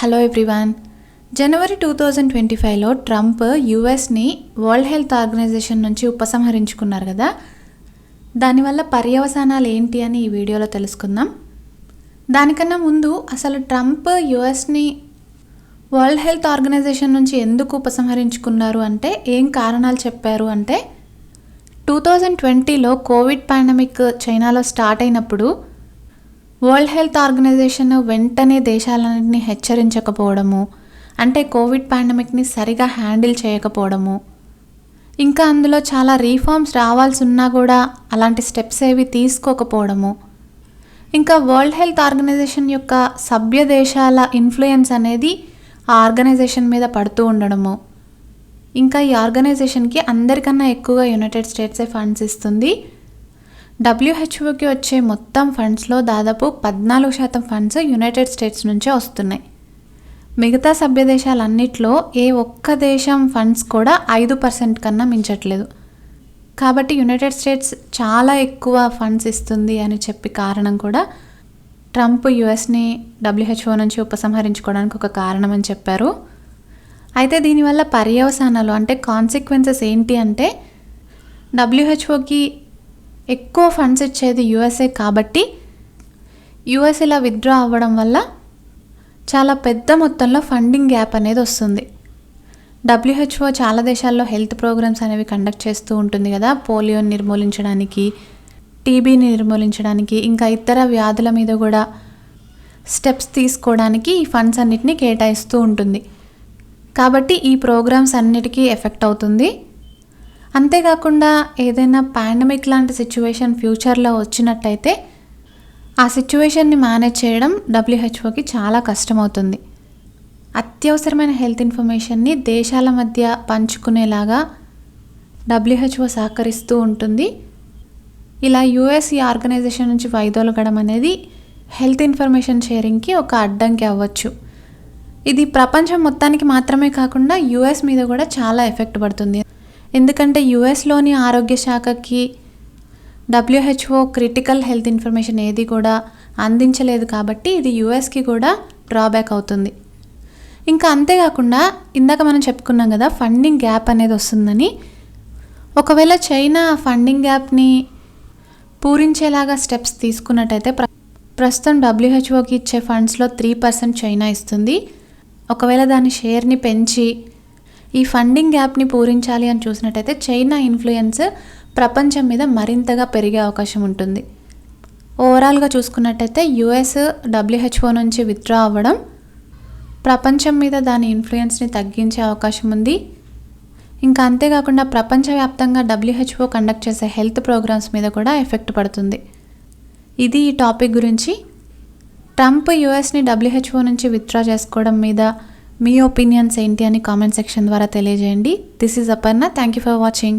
Hello everyone January two thousand twenty ఫైవ్లో Trump యుఎస్ని world health organisation నుంచి ఉపసంహరించుకున్నారు కదా? దానివల్ల పర్యవసానాలు ఏంటి అని ఈ వీడియోలో తెలుసుకుందాం. దానికన్నా ముందు అసలు ట్రంప్ యుఎస్ని వరల్డ్ హెల్త్ ఆర్గనైజేషన్ నుంచి ఎందుకు ఉపసంహరించుకున్నారు అంటే ఏం కారణాలు చెప్పారు అంటే టూ థౌజండ్ ట్వంటీలో కోవిడ్ పాండమిక్ చైనాలో స్టార్ట్ అయినప్పుడు వరల్డ్ హెల్త్ ఆర్గనైజేషన్ వెంటనే దేశాలన్నింటినీ హెచ్చరించకపోవడము అంటే కోవిడ్ పాండమిక్ని సరిగా హ్యాండిల్ చేయకపోవడము. ఇంకా అందులో చాలా రీఫార్మ్స్ రావాల్సి ఉన్నా కూడా అలాంటి స్టెప్స్ ఏవి తీసుకోకపోవడము. ఇంకా వరల్డ్ హెల్త్ ఆర్గనైజేషన్ యొక్క సభ్య దేశాల ఇన్ఫ్లుయెన్స్ అనేది ఆ ఆర్గనైజేషన్ మీద పడుతూ ఉండడము. ఇంకా ఈ ఆర్గనైజేషన్కి అందరికన్నా ఎక్కువగా యునైటెడ్ స్టేట్సే ఫండ్స్ ఇస్తుంది. డబ్ల్యూహెచ్ఓకి వచ్చే మొత్తం ఫండ్స్లో దాదాపు పద్నాలుగు శాతం ఫండ్స్ యునైటెడ్ స్టేట్స్ నుంచే వస్తున్నాయి. మిగతా సభ్య దేశాలన్నిట్లో ఏ ఒక్క దేశం ఫండ్స్ కూడా ఐదు పర్సెంట్ కన్నా మించట్లేదు. కాబట్టి యునైటెడ్ స్టేట్స్ చాలా ఎక్కువ ఫండ్స్ ఇస్తుంది అని చెప్పి కారణం కూడా ట్రంప్ యుఎస్ని డబ్ల్యూహెచ్ఓ నుంచి ఉపసంహరించుకోవడానికి ఒక కారణం అని చెప్పారు. అయితే దీనివల్ల పర్యవసానాలు అంటే కాన్సిక్వెన్సెస్ ఏంటి అంటే డబ్ల్యూహెచ్ఓకి ఎక్కువ ఫండ్స్ ఇచ్చేది యుఎస్ఏ కాబట్టి యుఎస్ ఇలా విత్డ్రా అవ్వడం వల్ల చాలా పెద్ద మొత్తంలో ఫండింగ్ గ్యాప్ అనేది వస్తుంది. డబ్ల్యూహెచ్ఓ చాలా దేశాల్లో హెల్త్ ప్రోగ్రామ్స్ అనేవి కండక్ట్ చేస్తూ ఉంటుంది కదా. పోలియోని నిర్మూలించడానికి టీబీని నిర్మూలించడానికి ఇంకా ఇతర వ్యాధుల మీద కూడా స్టెప్స్ తీసుకోవడానికి ఈ ఫండ్స్ అన్నిటినీ కేటాయిస్తూ ఉంటుంది. కాబట్టి ఈ ప్రోగ్రామ్స్ అన్నిటికీ ఎఫెక్ట్ అవుతుంది. అంతేకాకుండా ఏదైనా పాండమిక్ లాంటి సిచ్యువేషన్ ఫ్యూచర్లో వచ్చినట్టయితే ఆ సిచ్యువేషన్ని మేనేజ్ చేయడం డబ్ల్యూహెచ్ఓకి చాలా కష్టమవుతుంది. అత్యవసరమైన హెల్త్ ఇన్ఫర్మేషన్ని దేశాల మధ్య పంచుకునేలాగా డబ్ల్యూహెచ్ఓ సహకరిస్తూ ఉంటుంది. ఇలా యుఎస్ ఈ ఆర్గనైజేషన్ నుంచి వైదొలగడం అనేది హెల్త్ ఇన్ఫర్మేషన్ షేరింగ్కి ఒక అడ్డంకి అవ్వచ్చు. ఇది ప్రపంచం మొత్తానికి మాత్రమే కాకుండా యుఎస్ మీద కూడా చాలా ఎఫెక్ట్ పడుతుంది. ఎందుకంటే యుఎస్లోని ఆరోగ్య శాఖకి డబ్ల్యూహెచ్ఓ క్రిటికల్ హెల్త్ ఇన్ఫర్మేషన్ ఏది కూడా అందించలేదు కాబట్టి ఇది యుఎస్కి కూడా డ్రాబ్యాక్ అవుతుంది. ఇంకా అంతేకాకుండా ఇందాక మనం చెప్పుకున్నాం కదా ఫండింగ్ గ్యాప్ అనేది వస్తుందని. ఒకవేళ చైనా ఫండింగ్ గ్యాప్ని పూరించేలాగా స్టెప్స్ తీసుకున్నట్టయితే ప్ర ప్రస్తుతం డబ్ల్యూహెచ్ఓకి ఇచ్చే ఫండ్స్లో త్రీ పర్సెంట్ చైనా ఇస్తుంది. ఒకవేళ దాని షేర్ని పెంచి ఈ ఫండింగ్ గ్యాప్ని పూరించాలి అని చూసినట్టయితే చైనా ఇన్ఫ్లుయెన్స్ ప్రపంచం మీద మరింతగా పెరిగే అవకాశం ఉంటుంది. ఓవరాల్గా చూసుకున్నట్టయితే యుఎస్ డబ్ల్యూహెచ్ఓ నుంచి విత్డ్రా అవ్వడం ప్రపంచం మీద దాని ఇన్ఫ్లుయెన్స్ని తగ్గించే అవకాశం ఉంది. ఇంకా అంతేకాకుండా ప్రపంచవ్యాప్తంగా డబ్ల్యూహెచ్ఓ కండక్ట్ చేసే హెల్త్ ప్రోగ్రామ్స్ మీద కూడా ఎఫెక్ట్ పడుతుంది. ఇది ఈ టాపిక్ గురించి. ట్రంప్ యుఎస్ని డబ్ల్యూహెచ్ఓ నుంచి విత్డ్రా చేసుకోవడం మీద మీ ఒపీనియన్స్ ఏంటి అని కామెంట్ సెక్షన్ ద్వారా తెలియజేయండి. This is Aparna thank you for watching